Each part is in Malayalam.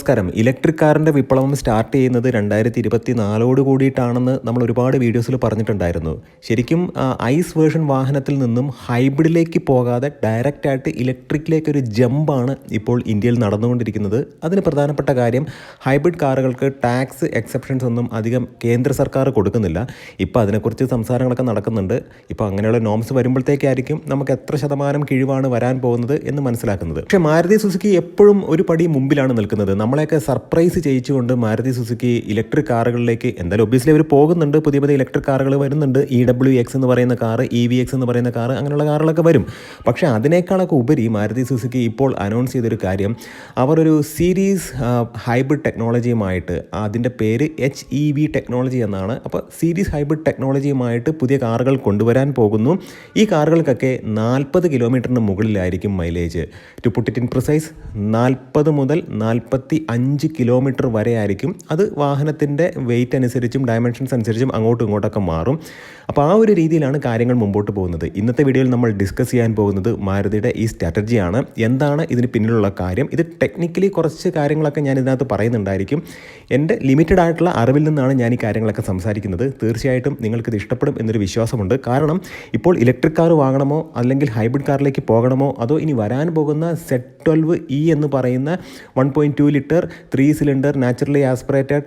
നമസ്കാരം. ഇലക്ട്രിക് കാറിന്റെ വിപ്ലവം സ്റ്റാർട്ട് ചെയ്യുന്നത് രണ്ടായിരത്തി ഇരുപത്തി നാലോട് കൂടിയിട്ടാണെന്ന് നമ്മൾ ഒരുപാട് വീഡിയോസിൽ പറഞ്ഞിട്ടുണ്ടായിരുന്നു. ശരിക്കും ഐസ് വേർഷൻ വാഹനത്തിൽ നിന്നും ഹൈബ്രിഡിലേക്ക് പോകാതെ ഡയറക്റ്റ് ആയിട്ട് ഇലക്ട്രിക്കിലേക്ക് ഒരു ജമ്പാണ് ഇപ്പോൾ ഇന്ത്യയിൽ നടന്നുകൊണ്ടിരിക്കുന്നത്. അതിന് പ്രധാനപ്പെട്ട കാര്യം ഹൈബ്രിഡ് കാറുകൾക്ക് ടാക്സ് എക്സെപ്ഷൻസ് ഒന്നും അധികം കേന്ദ്ര സർക്കാർ കൊടുക്കുന്നില്ല. ഇപ്പോൾ അതിനെക്കുറിച്ച് സംസാരങ്ങളൊക്കെ നടക്കുന്നുണ്ട്. ഇപ്പോൾ അങ്ങനെയുള്ള നോംസ് വരുമ്പോഴത്തേക്കായിരിക്കും നമുക്ക് എത്ര ശതമാനം കിഴിവാണ് വരാൻ പോകുന്നത് എന്ന് മനസ്സിലാക്കുന്നത്. പക്ഷേ മാരുതി സുസുക്കി എപ്പോഴും ഒരു പടി മുമ്പിലാണ് നിൽക്കുന്നത്. നമ്മളെയൊക്കെ സർപ്രൈസ് ചെയ്യിച്ചുകൊണ്ട് മാരുതി സുസുക്കി ഇലക്ട്രിക് കാറുകളിലേക്ക് എന്തായാലും ഒബ്വിയസ്ലി അവർ പോകുന്നുണ്ട്. പുതിയ പുതിയ ഇലക്ട്രിക് കാറുകൾ വരുന്നുണ്ട്. ഇ ഡബ്ല്യു എക്സ് എന്ന് പറയുന്ന കാർ ഇ വി എക്സ് എന്ന് പറയുന്ന കാറ് അങ്ങനെയുള്ള കാറുകളൊക്കെ വരും. പക്ഷേ അതിനേക്കാളൊക്കെ ഉപരി മാരുതി സുസുക്കി ഇപ്പോൾ അനൗൺസ് ചെയ്തൊരു കാര്യം അവരൊരു സീരീസ് ഹൈബ്രിഡ് ടെക്നോളജിയുമായിട്ട് അതിന്റെ പേര് എച്ച് ഇ വി ടെക്നോളജി എന്നാണ്. അപ്പോൾ സീരീസ് ഹൈബ്രിഡ് ടെക്നോളജിയുമായിട്ട് പുതിയ കാറുകൾ കൊണ്ടുവരാൻ പോകുന്നു. ഈ കാറുകൾക്കൊക്കെ നാൽപ്പത് കിലോമീറ്ററിന് മുകളിലായിരിക്കും mileage to put it in precise നാൽപ്പത് മുതൽ നാൽപ്പത്തി അഞ്ച് കിലോമീറ്റർ വരെ ആയിരിക്കും അത് വാഹനത്തിന്റെ വെയിറ്റ് അനുസരിച്ചും ഡയമെൻഷൻസ് അനുസരിച്ചും അങ്ങോട്ടും ഇങ്ങോട്ടൊക്കെ മാറും. അപ്പോൾ ആ ഒരു രീതിയിലാണ് കാര്യങ്ങൾ മുമ്പോട്ട് പോകുന്നത്. ഇന്നത്തെ വീഡിയോയിൽ നമ്മൾ ഡിസ്കസ് ചെയ്യാൻ പോകുന്നത് മാരുതിയുടെ ഈ സ്ട്രാറ്റജിയാണ് എന്താണ് ഇതിന് പിന്നിലുള്ള കാര്യം? ഇത് ടെക്നിക്കലി കുറച്ച് കാര്യങ്ങളൊക്കെ ഞാൻ ഇതിനകത്ത് പറയുന്നുണ്ടായിരിക്കും. എന്റെ ലിമിറ്റഡ് ആയിട്ടുള്ള അറിവിൽ നിന്നാണ് ഞാൻ ഈ കാര്യങ്ങളൊക്കെ സംസാരിക്കുന്നത്. തീർച്ചയായിട്ടും നിങ്ങൾക്കിത് ഇഷ്ടപ്പെടും എന്നൊരു വിശ്വാസമുണ്ട്. കാരണം ഇപ്പോൾ ഇലക്ട്രിക് കാർ വാങ്ങണമോ അല്ലെങ്കിൽ ഹൈബ്രിഡ് കാറിലേക്ക് പോകണമോ അതോ ഇനി വരാൻ പോകുന്ന സെറ്റ് ട്വൽവ് ഇ എന്ന് പറയുന്ന one point two litre three cylinder naturally aspirated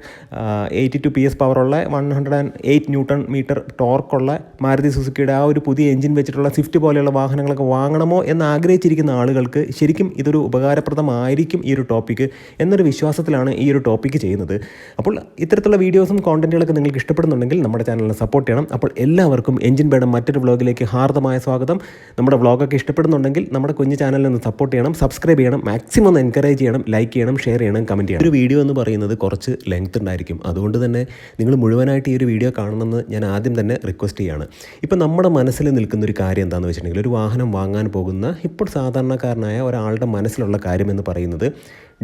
eighty two P S പവറുള്ള one hundred and eight newton metre ടോർക്കുള്ള Maruti സുസുക്കിയുടെ ആ ഒരു പുതിയ എഞ്ചിൻ വെച്ചിട്ടുള്ള സ്വിഫ്റ്റ് പോലെയുള്ള വാഹനങ്ങളൊക്കെ വാങ്ങണമോ എന്ന് ആഗ്രഹിച്ചിരിക്കുന്ന ആളുകൾക്ക് ശരിക്കും ഇതൊരു ഉപകാരപ്രദമായിരിക്കും ഈ ഒരു ടോപ്പിക്ക് എന്നൊരു വിശ്വാസത്തിലാണ് ഈ ഒരു ടോപ്പിക്ക് ചെയ്യുന്നത്. അപ്പോൾ ഇത്തരത്തിലുള്ള വീഡിയോസും കോണ്ടന്റുകളൊക്കെ നിങ്ങൾക്ക് ഇഷ്ടപ്പെടുന്നുണ്ടെങ്കിൽ നമ്മുടെ ചാനലിനെ സപ്പോർട്ട് ചെയ്യണം. അപ്പോൾ എല്ലാവർക്കും എഞ്ചിൻ ബേഡം മറ്റൊരു വ്ളോഗിലേക്ക് ഹാർദമായ സ്വാഗതം. നമ്മുടെ വ്ളോഗൊക്കെ ഇഷ്ടപ്പെടുന്നുണ്ടെങ്കിൽ നമ്മുടെ കുഞ്ഞു ചാനലിൽ ഒന്ന് സപ്പോർട്ട് ചെയ്യണം സബ്സ്ക്രൈബ് ചെയ്യണം മാക്സിമം എൻകറേജ് ചെയ്യണം ലൈക്ക് ചെയ്യണം ഷെയർ ചെയ്യണം. കമന്റ് ചെയ്യണം. ഒരു വീഡിയോ എന്ന് പറയുന്നത് കുറച്ച് ലെങ്ത് ഉണ്ടായിരിക്കും. അതുകൊണ്ട് തന്നെ നിങ്ങൾ മുഴുവനായിട്ട് ഈ ഒരു വീഡിയോ കാണണമെന്ന് ഞാൻ ആദ്യം തന്നെ റിക്വസ്റ്റ് ചെയ്യാണ്. ഇപ്പം നമ്മുടെ മനസ്സിൽ നിൽക്കുന്ന ഒരു കാര്യം എന്താണെന്ന് വെച്ചിട്ടുണ്ടെങ്കിൽ ഒരു വാഹനം വാങ്ങാൻ പോകുന്ന ഇപ്പോൾ സാധാരണക്കാരനായ ഒരാളുടെ മനസ്സിലുള്ള കാര്യം എന്ന് പറയുന്നത്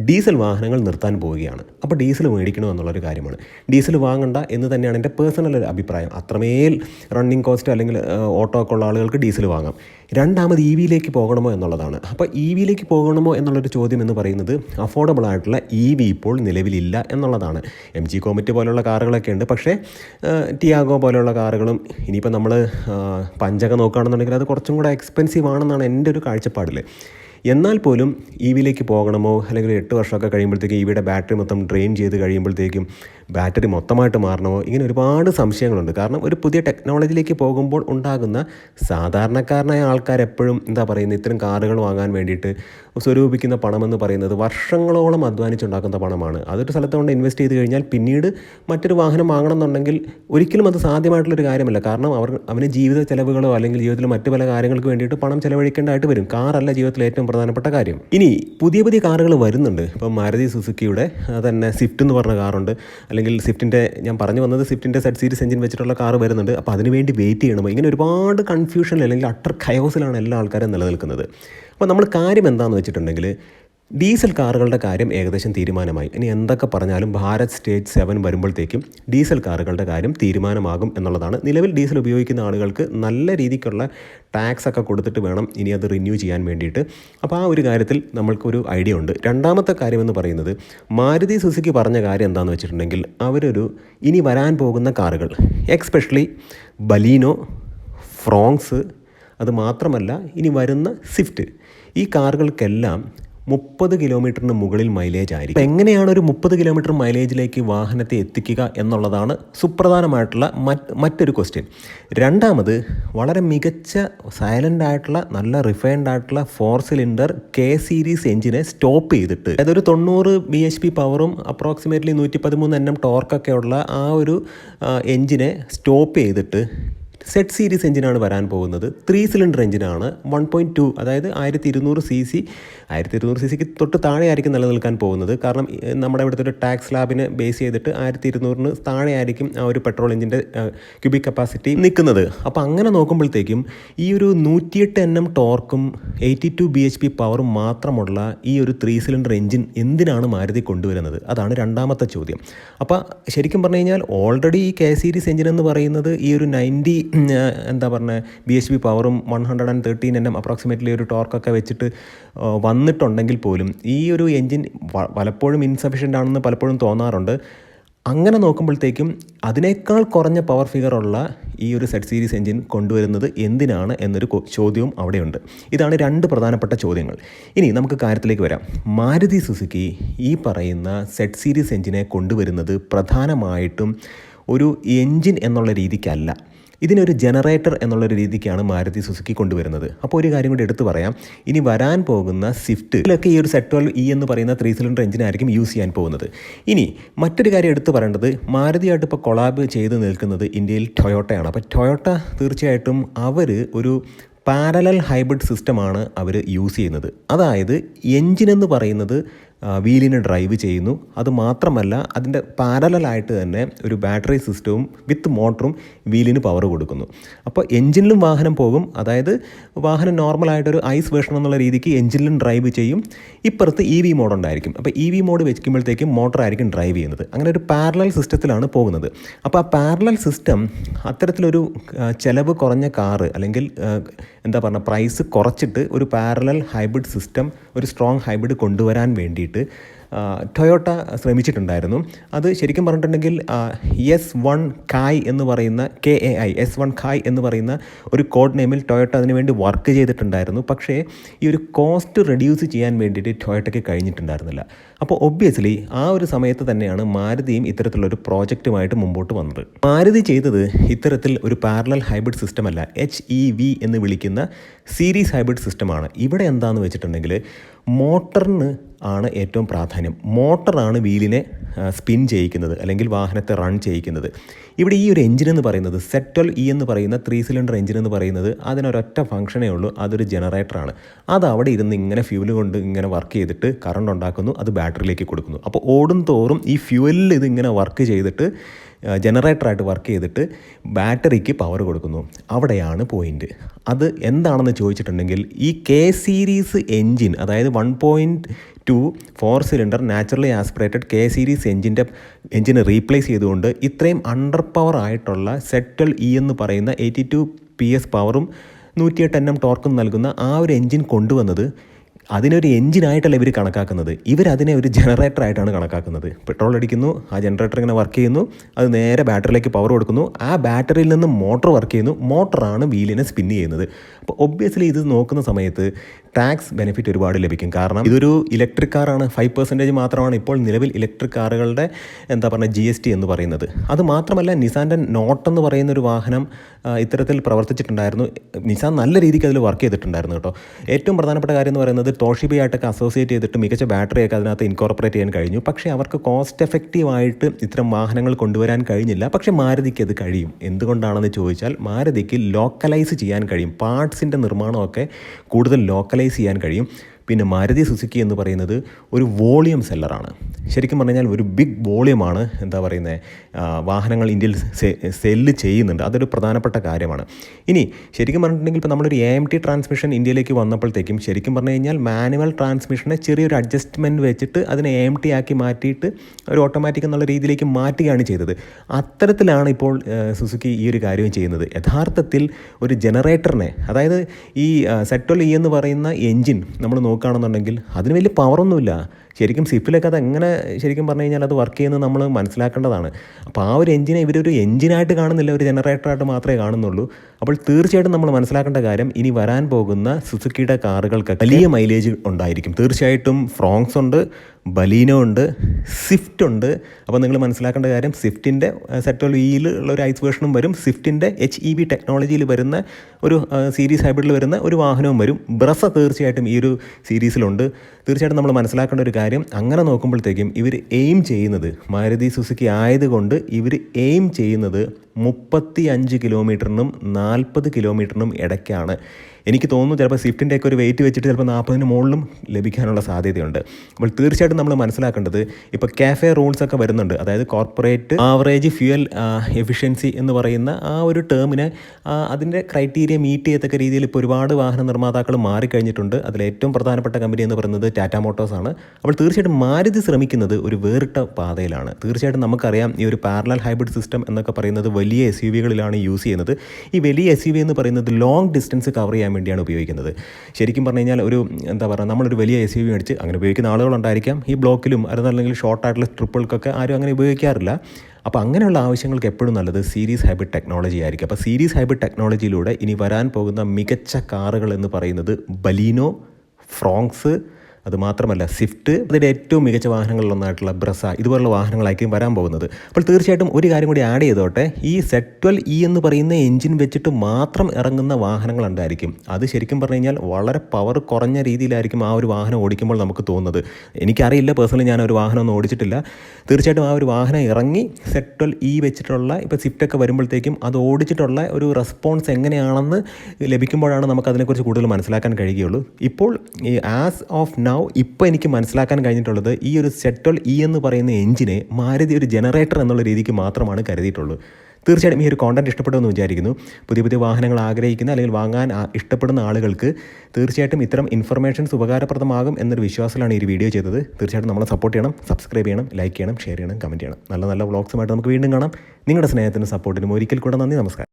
ഡീസൽ വാഹനങ്ങൾ നിർത്താൻ പോവുകയാണ്. അപ്പോൾ ഡീസൽ മേടിക്കണോ എന്നുള്ളൊരു കാര്യമാണ്. ഡീസൽ വാങ്ങണ്ട എന്ന് തന്നെയാണ് എന്റെ പേഴ്സണൽ അഭിപ്രായം. അത്രമേൽ റണ്ണിങ് കോസ്റ്റ് അല്ലെങ്കിൽ ഓട്ടോ ഒക്കെ ഉള്ള ആളുകൾക്ക് ഡീസൽ വാങ്ങാം. രണ്ടാമത് ഇ വിയിലേക്ക് പോകണമോ എന്നുള്ളതാണ്. അപ്പോൾ ഇ വിയിലേക്ക് പോകണമോ എന്നുള്ളൊരു ചോദ്യം എന്ന് പറയുന്നത് അഫോർഡബിൾ ആയിട്ടുള്ള ഇ വി ഇപ്പോൾ നിലവിലില്ല എന്നുള്ളതാണ്. എം ജി കോമറ്റ് പോലുള്ള കാറുകളൊക്കെ ഉണ്ട്. പക്ഷേ ടിയാഗോ പോലുള്ള കാറുകളും ഇനിയിപ്പോൾ നമ്മൾ പഞ്ചക നോക്കുകയാണെന്നുണ്ടെങ്കിൽ അത് കുറച്ചും കൂടെ എക്സ്പെൻസീവ് ആണെന്നാണ് എന്റെ ഒരു കാഴ്ചപ്പാടിൽ. എന്നാൽ പോലും ഇ വിയിലേക്ക് പോകണമോ അല്ലെങ്കിൽ എട്ട് വർഷമൊക്കെ കഴിയുമ്പോഴത്തേക്കും ഇ വിയുടെ ബാറ്ററി മൊത്തം ഡ്രെയിൻ ചെയ്ത് കഴിയുമ്പോഴത്തേക്കും ബാറ്ററി മൊത്തമായിട്ട് മാറണമോ? ഇങ്ങനെ ഒരുപാട് സംശയങ്ങളുണ്ട്. കാരണം ഒരു പുതിയ ടെക്നോളജിയിലേക്ക് പോകുമ്പോൾ ഉണ്ടാകുന്ന സാധാരണക്കാരനായ ആൾക്കാർ എപ്പോഴും എന്താ പറയുന്നത്? ഇത്തരം കാറുകൾ വാങ്ങാൻ വേണ്ടിയിട്ട് സ്വരൂപിക്കുന്ന പണമെന്ന് പറയുന്നത് വർഷങ്ങളോളം അധ്വാനിച്ചുണ്ടാക്കുന്ന പണമാണ്. അതൊരു സ്ഥലത്ത് കൊണ്ട് ഇൻവെസ്റ്റ് ചെയ്ത് കഴിഞ്ഞാൽ പിന്നീട് മറ്റൊരു വാഹനം വാങ്ങണം എന്നുണ്ടെങ്കിൽ ഒരിക്കലും അത് സാധ്യമായിട്ടുള്ളൊരു കാര്യമല്ല. കാരണം അവർ അവന് ജീവിത ചെലവുകളോ അല്ലെങ്കിൽ ജീവിതത്തിൽ മറ്റു പല കാര്യങ്ങൾക്ക് വേണ്ടിയിട്ട് പണം ചെലവഴിക്കേണ്ടതായിട്ട് വരും. കാറല്ല ജീവിതത്തിലെ ഏറ്റവും പ്രധാനപ്പെട്ട കാര്യം. ഇനി പുതിയ പുതിയ കാറുകൾ വരുന്നുണ്ട്. ഇപ്പം മാരുതി സുസുക്കിയുടെ തന്നെ സ്വിഫ്റ്റ് എന്ന് പറഞ്ഞ കാറുണ്ട്. അല്ലെങ്കിൽ സ്വിഫ്റ്റിന്റെ ഞാൻ പറഞ്ഞു വന്നത് സ്വിഫ്റ്റിന്റെ സെറ്റ് സീരീസ് എഞ്ചിൻ വെച്ചിട്ടുള്ള കാർ വരുന്നുണ്ട്. അപ്പോൾ അതിനുവേണ്ടി വെയിറ്റ് ചെയ്യണമോ ഇങ്ങനെ ഒരുപാട് കൺഫ്യൂഷൻ അല്ലെങ്കിൽ അട്ടർ ഖയോസിലാണ് എല്ലാ ആൾക്കാരും നിലനിൽക്കുന്നത്. അപ്പോൾ നമ്മൾ കാര്യം എന്താണെന്ന് വെച്ചിട്ടുണ്ടെങ്കിൽ ഡീസൽ കാറുകളുടെ കാര്യം ഏകദേശം തീരുമാനമായി. ഇനി എന്തൊക്കെ പറഞ്ഞാലും ഭാരത് സ്റ്റേജ് സെവൻ വരുമ്പോഴത്തേക്കും ഡീസൽ കാറുകളുടെ കാര്യം തീരുമാനമാകും എന്നുള്ളതാണ്. നിലവിൽ ഡീസൽ ഉപയോഗിക്കുന്ന ആളുകൾക്ക് നല്ല രീതിക്കുള്ള ടാക്സ് ഒക്കെ കൊടുത്തിട്ട് വേണം ഇനി അത് റിന്യൂ ചെയ്യാൻ വേണ്ടിയിട്ട്. അപ്പോൾ ആ ഒരു കാര്യത്തിൽ നമ്മൾക്കൊരു ഐഡിയ ഉണ്ട്. രണ്ടാമത്തെ കാര്യമെന്ന് പറയുന്നത് മാരുതി സുസുക്കി പറഞ്ഞ കാര്യം എന്താണെന്ന് വെച്ചിട്ടുണ്ടെങ്കിൽ അവരൊരു ഇനി വരാൻ പോകുന്ന കാറുകൾ എക്സ്പെഷ്യലി ബലീനോ ഫ്രോങ്സ് അത് മാത്രമല്ല ഇനി വരുന്ന സ്വിഫ്റ്റ് ഈ കാറുകൾക്കെല്ലാം മുപ്പത് കിലോമീറ്ററിന് മുകളിൽ മൈലേജ് ആയിരിക്കും. എങ്ങനെയാണ് ഒരു മുപ്പത് കിലോമീറ്റർ മൈലേജിലേക്ക് വാഹനത്തെ എത്തിക്കുക എന്നുള്ളതാണ് സുപ്രധാനമായിട്ടുള്ള മറ്റൊരു ക്വസ്റ്റ്യൻ രണ്ടാമത് വളരെ മികച്ച സൈലന്റ് ആയിട്ടുള്ള നല്ല റിഫൈൻഡ് ആയിട്ടുള്ള ഫോർ സിലിണ്ടർ കെ സീരീസ് എഞ്ചിനെ സ്റ്റോപ്പ് ചെയ്തിട്ട് അതായത് ഒരു തൊണ്ണൂറ് ബി എച്ച് പി പവറും അപ്രോക്സിമേറ്റ്ലി നൂറ്റി പതിമൂന്ന് എൻ എം ടോർക്കൊക്കെ ഉള്ള ആ ഒരു എഞ്ചിനെ സ്റ്റോപ്പ് ചെയ്തിട്ട് സെറ്റ് സീരീസ് എഞ്ചിനാണ് വരാൻ പോകുന്നത്. ത്രീ സിലിണ്ടർ എഞ്ചിനാണ് വൺ പോയിന്റ് ടു അതായത് ആയിരത്തി ഇരുന്നൂറ് സി സി ആയിരത്തി ഇരുന്നൂറ് സി സിക്ക് തൊട്ട് താഴെയായിരിക്കും നിലനിൽക്കാൻ പോകുന്നത്. കാരണം നമ്മുടെ ഇവിടുത്തെ ഒരു ടാക്സ് ലാബിനെ ബേസ് ചെയ്തിട്ട് ആയിരത്തി ഇരുന്നൂറിന് താഴെയായിരിക്കും ആ ഒരു പെട്രോൾ എഞ്ചിന്റെ ക്യൂബിക് കപ്പാസിറ്റി നിൽക്കുന്നത്. അപ്പോൾ അങ്ങനെ നോക്കുമ്പോഴത്തേക്കും ഈ ഒരു നൂറ്റിയെട്ട് N M ടോർക്കും eighty two B H P പവറും മാത്രമുള്ള ഈ ഒരു ത്രീ സിലിണ്ടർ എഞ്ചിൻ എന്തിനാണ് മാരുതി കൊണ്ടുവരുന്നത്? അതാണ് രണ്ടാമത്തെ ചോദ്യം. അപ്പോൾ ശരിക്കും പറഞ്ഞു കഴിഞ്ഞാൽ ഓൾറെഡി ഈ കെ സീരീസ് എഞ്ചിൻ എന്ന് പറയുന്നത് ഈ ഒരു നയന്റി എന്താ പറഞ്ഞത് ബി എച്ച് പി പവറും one hundred and thirteen N M approximately ഒരു ടോർക്കൊക്കെ വെച്ചിട്ട് വന്നിട്ടുണ്ടെങ്കിൽ പോലും ഈ ഒരു എൻജിൻ പലപ്പോഴും ഇൻസഫിഷ്യന്റ് ആണെന്ന് പലപ്പോഴും തോന്നാറുണ്ട്. അങ്ങനെ നോക്കുമ്പോഴത്തേക്കും അതിനേക്കാൾ കുറഞ്ഞ പവർ ഫിഗറുള്ള ഈ ഒരു സെറ്റ് സീരീസ് എഞ്ചിൻ കൊണ്ടുവരുന്നത് എന്തിനാണ് എന്നൊരു ചോദ്യവും അവിടെയുണ്ട്. ഇതാണ് രണ്ട് പ്രധാനപ്പെട്ട ചോദ്യങ്ങൾ. ഇനി നമുക്ക് കാര്യത്തിലേക്ക് വരാം. മാരുതി സുസുക്കി ഈ പറയുന്ന സെറ്റ് സീരീസ് എഞ്ചിനെ കൊണ്ടുവരുന്നത് പ്രധാനമായിട്ടും ഒരു എഞ്ചിൻ എന്നുള്ള രീതിക്കല്ല. ഇതിനൊരു ജനറേറ്റർ എന്നുള്ളൊരു രീതിക്കാണ് മാരുതി സുസുക്കി കൊണ്ടുവരുന്നത്. അപ്പോൾ ഒരു കാര്യം കൂടി എടുത്തു പറയാം. ഇനി വരാൻ പോകുന്ന സ്വിഫ്റ്റ് ഇതിലൊക്കെ ഈ ഒരു സെറ്റ് ട്വൽവ് ഇ എന്ന് പറയുന്ന ത്രീ സിലിണ്ടർ എഞ്ചിനായിരിക്കും യൂസ് ചെയ്യാൻ പോകുന്നത്. ഇനി മറ്റൊരു കാര്യം എടുത്തു പറയേണ്ടത് മാരുതിയായിട്ട് ഇപ്പോൾ കൊളാബ് ചെയ്ത് നിൽക്കുന്നത് ഇന്ത്യയിൽ ടൊയോട്ടയാണ്. അപ്പോൾ ടൊയോട്ട തീർച്ചയായിട്ടും അവർ ഒരു പാരലൽ ഹൈബ്രിഡ് സിസ്റ്റമാണ് അവർ യൂസ് ചെയ്യുന്നത്. അതായത് എന്ന് പറയുന്നത് വീലിനെ ഡ്രൈവ് ചെയ്യുന്നു. അത് മാത്രമല്ല അതിന്റെ പാരലായിട്ട് തന്നെ ഒരു ബാറ്ററി സിസ്റ്റവും വിത്ത് മോട്ടറും വീലിന് പവർ കൊടുക്കുന്നു. അപ്പോൾ എൻജിനിലും വാഹനം പോകും. അതായത് വാഹനം നോർമലായിട്ടൊരു ഐസ് വേർഷൻ എന്നുള്ള രീതിക്ക് എൻജിനിലും ഡ്രൈവ് ചെയ്യും. ഇപ്പുറത്ത് ഇ വി മോഡ് ഉണ്ടായിരിക്കും. അപ്പോൾ ഇ വി മോഡ് വെക്കുമ്പോഴത്തേക്കും മോട്ടറായിരിക്കും ഡ്രൈവ് ചെയ്യുന്നത്. അങ്ങനെ ഒരു പാരലൽ സിസ്റ്റത്തിലാണ് പോകുന്നത്. അപ്പോൾ ആ പാരലൽ സിസ്റ്റം അത്തരത്തിലൊരു ചിലവ് കുറഞ്ഞ കാറ് അല്ലെങ്കിൽ എന്താ പറയുക പ്രൈസ് കുറച്ചിട്ട് ഒരു പാരലൽ ഹൈബ്രിഡ് സിസ്റ്റം ഒരു സ്ട്രോങ് ഹൈബ്രിഡ് കൊണ്ടുവരാൻ വേണ്ടിയിട്ട് ടൊയോട്ട ശ്രമിച്ചിട്ടുണ്ടായിരുന്നു. അത് ശരിക്കും പറഞ്ഞിട്ടുണ്ടെങ്കിൽ എസ് വൺ കായ് എന്ന് പറയുന്ന K A I S one കായ് എന്ന് പറയുന്ന ഒരു കോഡ് നെയിമിൽ ടൊയോട്ട അതിന് വേണ്ടി വർക്ക് ചെയ്തിട്ടുണ്ടായിരുന്നു. പക്ഷേ ഈ ഒരു കോസ്റ്റ് റെഡ്യൂസ് ചെയ്യാൻ വേണ്ടിയിട്ട് ടൊയോട്ടയ്ക്ക് കഴിഞ്ഞിട്ടുണ്ടായിരുന്നില്ല. അപ്പോൾ ഒബ്വിയസ്ലി ആ ഒരു സമയത്ത് തന്നെയാണ് മാരുതിയും ഇത്തരത്തിലുള്ള ഒരു പ്രോജക്റ്റുമായിട്ട് മുമ്പോട്ട് വന്നത്. മാരുതി ചെയ്തത് ഇത്തരത്തിൽ ഒരു പാരലൽ ഹൈബ്രിഡ് സിസ്റ്റം അല്ല എച്ച് ഇ വി എന്ന് വിളിക്കുന്ന സീരീസ് ഹൈബ്രിഡ് സിസ്റ്റമാണ് ഇവിടെ എന്താണെന്ന് വെച്ചിട്ടുണ്ടെങ്കിൽ മോട്ടറിന് ആണ് ഏറ്റവും പ്രാധാന്യം. മോട്ടറാണ് വീലിനെ സ്പിൻ ചെയ്യിക്കുന്നത് അല്ലെങ്കിൽ വാഹനത്തെ റൺ ചെയ്യിക്കുന്നത്. ഇവിടെ ഈ ഒരു എഞ്ചിൻ എന്ന് പറയുന്നത് സെറ്റൽ ഇ എന്ന് പറയുന്ന ത്രീ സിലിണ്ടർ എഞ്ചിൻ എന്ന് പറയുന്നത് അതിനൊരൊറ്റ ഫംഗ്ഷനേ ഉള്ളൂ അതൊരു ജനറേറ്ററാണ് അത് അവിടെ ഇരുന്ന് ഇങ്ങനെ ഫ്യൂവൽ കൊണ്ട് ഇങ്ങനെ വർക്ക് ചെയ്തിട്ട് കറണ്ട് ഉണ്ടാക്കുന്നു അത് ബാറ്ററിയിലേക്ക് കൊടുക്കുന്നു. അപ്പോൾ ഓടും തോറും ഈ ഫ്യൂവലിൽ ഇത് ഇങ്ങനെ വർക്ക് ചെയ്തിട്ട് ജനറേറ്ററായിട്ട് വർക്ക് ചെയ്തിട്ട് ബാറ്ററിക്ക് പവർ കൊടുക്കുന്നു. അവിടെയാണ് പോയിന്റ് അത് എന്താണെന്ന് ചോദിച്ചിട്ടുണ്ടെങ്കിൽ ഈ കെ സീരീസ് എൻജിൻ അതായത് one point two four cylinder naturally aspirated K series എൻജിന്റെ എഞ്ചിനെ റീപ്ലേസ് ചെയ്തുകൊണ്ട് ഇത്രയും അണ്ടർ പവർ ആയിട്ടുള്ള സെറ്റൽ ഇ എന്ന് പറയുന്ന എയ്റ്റി ടു പി എസ് പവറും നൂറ്റിയെട്ട് എൻ എം ടോർക്കും നൽകുന്ന ആ ഒരു എഞ്ചിൻ കൊണ്ടുവന്നത് അതിനൊരു എഞ്ചിനായിട്ടല്ല ഇവർ കണക്കാക്കുന്നത്? ഇവരതിനെ ഒരു ജനറേറ്റർ ആയിട്ടാണ് കണക്കാക്കുന്നത്. പെട്രോൾ അടിക്കുന്നു ആ ജനറേറ്റർ ഇങ്ങനെ വർക്ക് ചെയ്യുന്നു അത് നേരെ ബാറ്ററിയിലേക്ക് പവർ കൊടുക്കുന്നു ആ ബാറ്ററിയിൽ നിന്ന് മോട്ടോർ വർക്ക് ചെയ്യുന്നു മോട്ടറാണ് വീലിനെ സ്പിൻ ചെയ്യുന്നത്. അപ്പോൾ ഒബ്വിയസ്ലി ഇത് നോക്കുന്ന സമയത്ത് ടാക്സ് ബെനിഫിറ്റ് ഒരുപാട് ലഭിക്കും. കാരണം ഇതൊരു ഇലക്ട്രിക് കാറാണ് ഫൈവ് പെർസെന്റേജ് മാത്രമാണ് ഇപ്പോൾ നിലവിൽ ഇലക്ട്രിക് കാറുകളുടെ എന്താ പറയുക ജി എസ് ടി എന്ന് പറയുന്നത്. അത് മാത്രമല്ല നിസാന്റെ നോട്ട് എന്ന് പറയുന്ന ഒരു വാഹനം ഇത്തരത്തിൽ പ്രവർത്തിച്ചിട്ടുണ്ടായിരുന്നു. നിസാൻ നല്ല രീതിക്ക് അതിൽ വർക്ക് ചെയ്തിട്ടുണ്ടായിരുന്നു കേട്ടോ. ഏറ്റവും പ്രധാനപ്പെട്ട കാര്യം എന്ന് പറയുന്നത് തോഷിബയായിട്ടൊക്കെ അസോസിയേറ്റ് ചെയ്തിട്ട് മികച്ച ബാറ്ററിയൊക്കെ അതിനകത്ത് ഇൻകോർപ്പറേറ്റ് ചെയ്യാൻ കഴിഞ്ഞു. പക്ഷേ അവർക്ക് കോസ്റ്റ് എഫക്റ്റീവായിട്ട് ഇത്തരം വാഹനങ്ങൾ കൊണ്ടുവരാൻ കഴിഞ്ഞില്ല. പക്ഷേ മാരുതിക്ക് അത് കഴിയും. എന്തുകൊണ്ടാണെന്ന് ചോദിച്ചാൽ മാരുതിക്ക് ലോക്കലൈസ് ചെയ്യാൻ കഴിയും. പാർട്സിന്റെ നിർമ്മാണമൊക്കെ കൂടുതൽ ലോക്കലൈസ് ചെയ്യാൻ കഴിയും. പിന്നെ മാരുതി സുസുക്കി എന്ന് പറയുന്നത് ഒരു വോളിയം സെല്ലറാണ്. ശരിക്കും പറഞ്ഞു ഒരു ബിഗ് വോളിയമാണ് എന്താ പറയുന്നത് വാഹനങ്ങൾ ഇന്ത്യയിൽ സെല്ല് ചെയ്യുന്നുണ്ട്. അതൊരു പ്രധാനപ്പെട്ട കാര്യമാണ്. ഇനി ശരിക്കും പറഞ്ഞിട്ടുണ്ടെങ്കിൽ ഇപ്പോൾ നമ്മളൊരു എ എം ടി ട്രാൻസ്മിഷൻ ഇന്ത്യയിലേക്ക് വന്നപ്പോഴത്തേക്കും ശരിക്കും പറഞ്ഞു കഴിഞ്ഞാൽ മാനുവൽ ട്രാൻസ്മിഷനെ ചെറിയൊരു അഡ്ജസ്റ്റ്മെന്റ് വെച്ചിട്ട് അതിനെ എ എം ടി ആക്കി മാറ്റിയിട്ട് ഒരു ഓട്ടോമാറ്റിക് എന്നുള്ള രീതിയിലേക്ക് മാറ്റുകയാണ് ചെയ്തത്. അത്തരത്തിലാണ് ഇപ്പോൾ സുസുക്കി ഈ ഒരു കാര്യം ചെയ്യുന്നത്. യഥാർത്ഥത്തിൽ ഒരു ജനറേറ്ററിനെ അതായത് ഈ സെറ്റോൽ ഇ എന്ന് പറയുന്ന എൻജിൻ നമ്മൾ നോക്കുകയാണെന്നുണ്ടെങ്കിൽ അതിന് വലിയ പവറൊന്നുമില്ല ശരിക്കും സിഫിലൊക്കെ അത് എങ്ങനെ ശരിക്കും പറഞ്ഞു കഴിഞ്ഞാൽ അത് വർക്ക് ചെയ്യുന്നത് നമ്മൾ മനസ്സിലാക്കേണ്ടതാണ്. അപ്പോൾ ആ ഒരു എഞ്ചിനെ ഇവരൊരു എഞ്ചിനായിട്ട് കാണുന്നില്ല ഒരു ജനറേറ്ററായിട്ട് മാത്രമേ കാണുന്നുള്ളൂ. അപ്പോൾ തീർച്ചയായിട്ടും നമ്മൾ മനസ്സിലാക്കേണ്ട കാര്യം ഇനി വരാൻ പോകുന്ന സുസുക്കിയുടെ കാറുകൾക്ക് വലിയ മൈലേജ് ഉണ്ടായിരിക്കും. തീർച്ചയായിട്ടും ഫ്രോങ്സ് ഉണ്ട് ബലീനോ ഉണ്ട് സ്വിഫ്റ്റ് ഉണ്ട്. അപ്പോൾ നിങ്ങൾ മനസ്സിലാക്കേണ്ട കാര്യം സ്വിഫ്റ്റിന്റെ സെറ്റോൾ ഇയിൽ ഉള്ള ഒരു ഐസ് വേർഷനും വരും. സ്വിഫ്റ്റിന്റെ എച്ച് ഇ ബി ടെക്നോളജിയിൽ വരുന്ന ഒരു സീരീസ് ഹൈബ്രിഡിൽ വരുന്ന ഒരു വാഹനവും വരും. ബ്രസ തീർച്ചയായിട്ടും ഈ ഒരു സീരീസിലുണ്ട് തീർച്ചയായിട്ടും നമ്മൾ മനസ്സിലാക്കേണ്ട ഒരു കാര്യം അങ്ങനെ നോക്കുമ്പോഴത്തേക്കും ഇവർ എയിം ചെയ്യുന്നത് മാരുതി സുസുക്കി ആയതുകൊണ്ട് ഇവർ എയിം ചെയ്യുന്നത് മുപ്പത്തി അഞ്ച് കിലോമീറ്ററിനും നാൽപ്പത് കിലോമീറ്ററിനും ഇടയ്ക്കാണ്. എനിക്ക് തോന്നുന്നു ചിലപ്പോൾ സ്വിഫ്റ്റിന്റെ ഒക്കെ ഒരു വെയിറ്റ് വെച്ചിട്ട് ചിലപ്പോൾ നാൽപ്പതിന് മുകളിലും ലഭിക്കാനുള്ള സാധ്യതയുണ്ട്. അപ്പോൾ തീർച്ചയായിട്ടും നമ്മൾ മനസ്സിലാക്കേണ്ടത് ഇപ്പോൾ കാഫെ റൂൾസ് ഒക്കെ വരുന്നുണ്ട്. അതായത് കോർപ്പറേറ്റ് ആവറേജ് ഫ്യൂൽ എഫിഷ്യൻസി എന്ന് പറയുന്ന ആ ഒരു ടേമിനെ അതിന്റെ ക്രൈറ്റീരിയ മീറ്റ് ചെയ്യത്തക്ക രീതിയിൽ ഇപ്പോൾ ഒരുപാട് വാഹന നിർമ്മാതാക്കൾ മാറിക്കഴിഞ്ഞിട്ടുണ്ട്. അതിൽ ഏറ്റവും പ്രധാനപ്പെട്ട കമ്പനി എന്ന് പറയുന്നത് ടാറ്റ മോട്ടോഴ്സ് ആണ്. അപ്പോൾ തീർച്ചയായിട്ടും മാരുതി ശ്രമിക്കുന്നത് ഒരു വേറിട്ട പാതയിലാണ്. തീർച്ചയായിട്ടും നമുക്കറിയാം ഈ ഒരു പാരലൽ ഹൈബ്രിഡ് സിസ്റ്റം എന്നൊക്കെ പറയുന്നത് വലിയ എസ് യു വികളിലാണ് യൂസ് ചെയ്യുന്നത്. ഈ വലിയ എസ് യു വി എന്ന് പറയുന്നത് ലോങ് ഡിസ്റ്റൻസ് കവർ ചെയ്യാൻ വേണ്ടിയാണ് ഉപയോഗിക്കുന്നത്. ശരിക്കും പറഞ്ഞു കഴിഞ്ഞാൽ ഒരു എന്താ പറയുക നമ്മളൊരു വലിയ എസ് യു വി മേടിച്ച് അങ്ങനെ ഉപയോഗിക്കുന്ന ആളുകളുണ്ടായിരിക്കാം ഈ ബ്ലോക്കിലും അതല്ലെങ്കിൽ ഷോർട്ടായിട്ടുള്ള ട്രിപ്പിൾക്കൊക്കെ ആരും അങ്ങനെ ഉപയോഗിക്കാറില്ല. അപ്പോൾ അങ്ങനെയുള്ള ആവശ്യങ്ങൾക്ക് എപ്പോഴും നല്ലത് സീരീസ് ഹൈബ്രിഡ് ടെക്നോളജി ആയിരിക്കും. അപ്പോൾ സീരീസ് ഹൈബ്രിഡ് ടെക്നോളജിയിലൂടെ ഇനി വരാൻ പോകുന്ന മികച്ച കാറുകൾ എന്ന് പറയുന്നത് ബലീനോ ഫ്രോങ്സ് അതുമാത്രമല്ല സ്വിഫ്റ്റ് അതിന്റെ ഏറ്റവും മികച്ച വാഹനങ്ങളിലൊന്നായിട്ടുള്ള ബ്രസ ഇതുപോലുള്ള വാഹനങ്ങളായിരിക്കും വരാൻ പോകുന്നത്. അപ്പോൾ തീർച്ചയായിട്ടും ഒരു കാര്യം കൂടി ആഡ് ചെയ്തോട്ടെ ഈ സെറ്റ് ഇ എന്ന് പറയുന്ന എഞ്ചിൻ വെച്ചിട്ട് മാത്രം ഇറങ്ങുന്ന വാഹനങ്ങളുണ്ടായിരിക്കും അത് ശരിക്കും പറഞ്ഞു കഴിഞ്ഞാൽ വളരെ പവർ കുറഞ്ഞ രീതിയിലായിരിക്കും ആ ഒരു വാഹനം ഓടിക്കുമ്പോൾ നമുക്ക് തോന്നുന്നത്. എനിക്കറിയില്ല പേഴ്സണലി ഞാൻ ഒരു വാഹനം ഒന്നും ഓടിച്ചിട്ടില്ല. തീർച്ചയായിട്ടും ആ ഒരു വാഹനം ഇറങ്ങി സെറ്റ് ഇ വെച്ചിട്ടുള്ള ഇപ്പോൾ സ്വിഫ്റ്റൊക്കെ വരുമ്പോഴത്തേക്കും അത് ഓടിച്ചിട്ടുള്ള ഒരു റെസ്പോൺസ് എങ്ങനെയാണെന്ന് ലഭിക്കുമ്പോഴാണ് നമുക്ക് അതിനെക്കുറിച്ച് കൂടുതൽ മനസ്സിലാക്കാൻ കഴിയുകയുള്ളൂ. ഇപ്പോൾ ഈ ആസ് ഓഫ് നൗ ഇപ്പോൾ എനിക്ക് മനസ്സിലാക്കാൻ കഴിഞ്ഞിട്ടുള്ളത് ഈ ഒരു സെറ്റോൾ ഇ എന്ന് പറയുന്ന എഞ്ചിനെ മാരുതി ഒരു ജനറേറ്റർ എന്നുള്ള രീതിക്ക് മാത്രമാണ് കരുതിയിട്ടുള്ളൂ. തീർച്ചയായിട്ടും ഈ ഒരു കോണ്ടന്റ് ഇഷ്ടപ്പെടുമെന്ന് വിചാരിക്കുന്നു. പുതിയ പുതിയ വാഹനങ്ങൾ ആഗ്രഹിക്കുന്ന അല്ലെങ്കിൽ വാങ്ങാൻ ഇഷ്ടപ്പെടുന്ന ആളുകൾക്ക് തീർച്ചയായിട്ടും ഇത്തരം ഇൻഫർമേഷൻസ് ഉപകാരപ്രദമാകും എന്നൊരു വിശ്വാസത്തിലാണ് ഈ വീഡിയോ ചെയ്തത്. തീർച്ചയായിട്ടും നമ്മളെ സപ്പോർട്ട് ചെയ്യണം സബ്സ്ക്രൈബ് ചെയ്യണം ലൈക്ക് ചെയ്യണം ഷെയർ ചെയ്യണം കമന്റ് ചെയ്യണം. നല്ല നല്ല വ്ളോഗ്സുമായിട്ട് നമുക്ക് വീണ്ടും കാണാം. നിങ്ങളുടെ സ്നേഹത്തിനും സപ്പോർട്ടിനും ഒരിക്കൽ കൂടെ നന്ദി നമസ്കാരം.